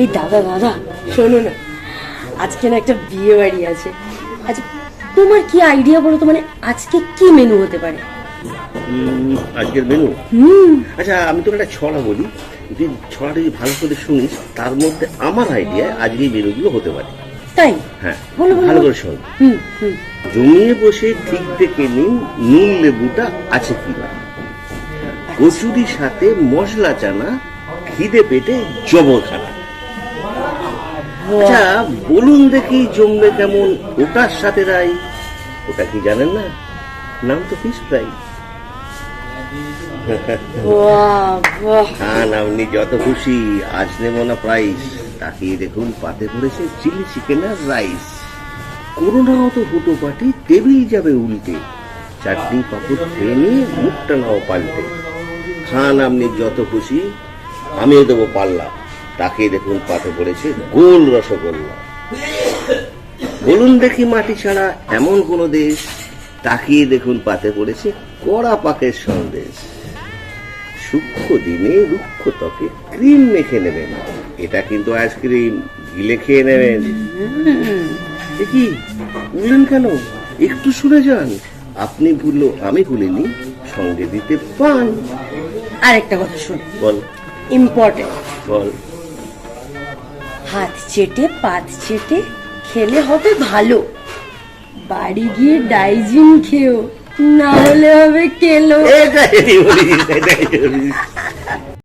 এই দাদা দাদা শোনো না। আজকে না একটা বিয়ে বাড়ি আছে। আচ্ছা তোমার কি আইডিয়া বলো তো? মানে আজকে কি মেনু হতে পারে? আজকের মেনু আচ্ছা আমি তোর একটা ছড়া বলি। তুই ছড়াটা যদি ভালো করে শুনিস তার মধ্যে আমার আইডিয়া আজকে এই মেনুগুলো হতে পারে। তাই? হ্যাঁ ভালো করে শোন। হুম হুম। জমিয়ে বসে ঠিক দেখে নিন নুন লেবুটা আছে কিনা। কচুরি সাথে মশলা চানা খিদে পেটে জবর খানা। আচ্ছা বলুন দেখি জমবে কেমন ওটার সাথে রাই। ওটা কি জানেন না? নাম তো ফিশ ফ্রাই খান আপনি যত খুশি আজ নেব না প্রাইস তাকিয়ে দেখুন পাতে পড়েছে চিলি চিকেন আর রাইস করোনা তো হুটো পাটি টেবিল যাবে উল্টে। চাটনি পাপড় খেয়ে নিয়ে মুখটা নাও পাল্টে। খান আপনি যত খুশি আমিও দেবো পাল্লা। তাকিয়ে দেখুন পাতে পড়েছে গোল রসগোল্লা। বলুন দেখি মাটি ছাড়া এমন কোন দেশ তাকিয়ে দেখুন পাতে পড়েছে কড়া পাকের সন্দেশ। সূক্ষ্ম দিনে রুক্ষ ত্বকে ক্রিম মেখে নেবেন। এটা কিন্তু আইসক্রিম গিলে খেয়ে নেবেন। কি বললেন কেন? একটু শুনে যান। আপনি ভুললো আমি ভুলিনি সঙ্গে দিতে পান। আরেকটা কথা শোন বল। ইম্পর্টেন্ট বল। হাত চেটে পাত চেটে খেলে হবে ভালো। বাড়ি গিয়ে ডাইজিন খেও না হলে হবে কেলো।